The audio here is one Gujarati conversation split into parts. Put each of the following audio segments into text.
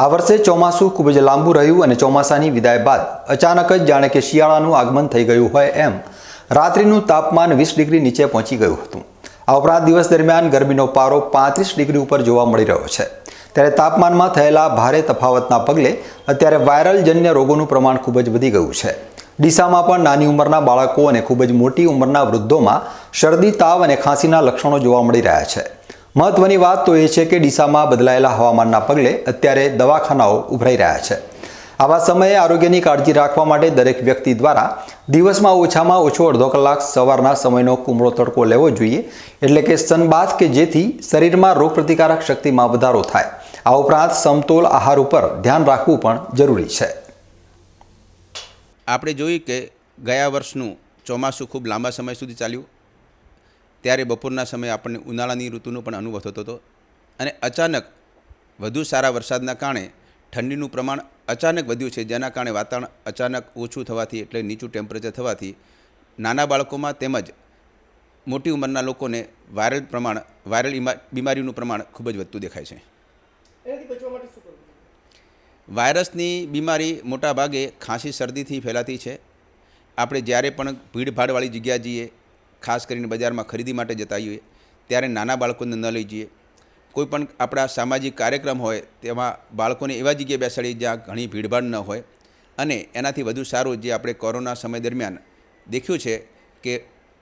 આ વર્ષે ચોમાસું ખૂબ જ લાંબુ રહ્યું અને ચોમાસાની વિદાય બાદ અચાનક જ જાણે કે શિયાળાનું આગમન થઈ ગયું હોય એમ રાત્રિનું તાપમાન વીસ ડિગ્રી નીચે પહોંચી ગયું હતું. આ ઉપરાંત દિવસ દરમિયાન ગરમીનો પારો પાંત્રીસ ડિગ્રી ઉપર જોવા મળી રહ્યો છે. ત્યારે તાપમાનમાં થયેલા ભારે તફાવતના પગલે અત્યારે વાયરલ જન્ય રોગોનું પ્રમાણ ખૂબ જ વધી ગયું છે. ડીસામાં પણ નાની ઉંમરના બાળકો અને ખૂબ જ મોટી ઉંમરના વૃદ્ધોમાં શરદી, તાવ અને ખાંસીના લક્ષણો જોવા મળી રહ્યા છે. મહત્વની વાત તો એ છે કે ડીસામાં બદલાયેલા હવામાનના પગલે અત્યારે દવાખાનાઓ ઉભરાઈ રહ્યા છે. આવા સમયે આરોગ્યની કાળજી રાખવા માટે દરેક વ્યક્તિ દ્વારા દિવસમાં ઓછામાં ઓછો અડધો કલાક સવારના સમયનો કુમળો તડકો લેવો જોઈએ, એટલે કે સનબાથ કે જેથી શરીરમાં રોગપ્રતિકારક શક્તિમાં વધારો થાય. આ ઉપરાંત સમતોલ આહાર ઉપર ધ્યાન રાખવું પણ જરૂરી છે. આપણે જોયું કે ગયા વર્ષનું ચોમાસું ખૂબ લાંબા સમય સુધી ચાલ્યું. ત્યારે બપોરના સમયે આપણને ઉનાળાની ઋતુનો પણ અનુભવ થતો હતો. અને અચાનક વધુ સારા વરસાદના કારણે ઠંડીનું પ્રમાણ અચાનક વધ્યું છે. જેના કારણે વાતાવરણ અચાનક ઓછું થવાથી એટલે નીચું ટેમ્પરેચર થવાથી નાના બાળકોમાં તેમજ મોટી ઉંમરના લોકોને વાયરલ પ્રમાણ વાયરલ બીમારીનું પ્રમાણ ખૂબ જ વધતું દેખાય છે? વાયરસની બીમારી મોટા ભાગે ખાંસી શરદીથી ફેલાતી છે. આપણે જ્યારે પણ ભીડભાડવાળી જગ્યા જઈએ ખાસ કરીને બજારમાં ખરીદી માટે જતા હોઈએ ત્યારે નાના બાળકોને ન લઈ જઈએ. કોઈ પણ આપણા સામાજિક કાર્યક્રમ હોય, તેમાં બાળકોને એવા જગ્યાએ બેસાડીએ જ્યાં ઘણી ભીડભાડ ન હોય. અને એનાથી વધુ સારું જે આપણે કોરોના સમય દરમિયાન દેખ્યું છે કે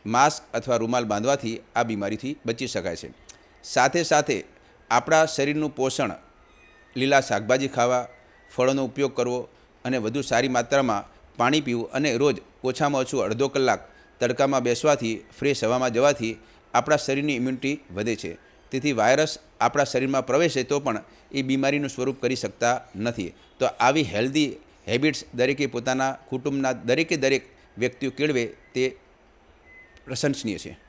માસ્ક અથવા રૂમાલ બાંધવાથી આ બીમારીથી બચી શકાય છે. સાથે સાથે આપણા શરીરનું પોષણ, લીલા શાકભાજી ખાવા, ફળોનો ઉપયોગ કરવો અને વધુ સારી માત્રામાં પાણી પીવું અને રોજ ઓછામાં ઓછું અડધો કલાક તડકામાં બેસવાથી ફ્રેશ હવામાં જવાથી આપણા શરીરની ઇમ્યુનિટી વધે છે. તેથી વાયરસ આપણા શરીરમાં પ્રવેશે તો પણ એ બીમારીનું સ્વરૂપ કરી શકતા નથી. તો આવી હેલ્ધી હેબિટ્સ દરેકે પોતાના કુટુંબના દરેકે દરેક વ્યક્તિઓ કેળવે તે પ્રશંસનીય છે.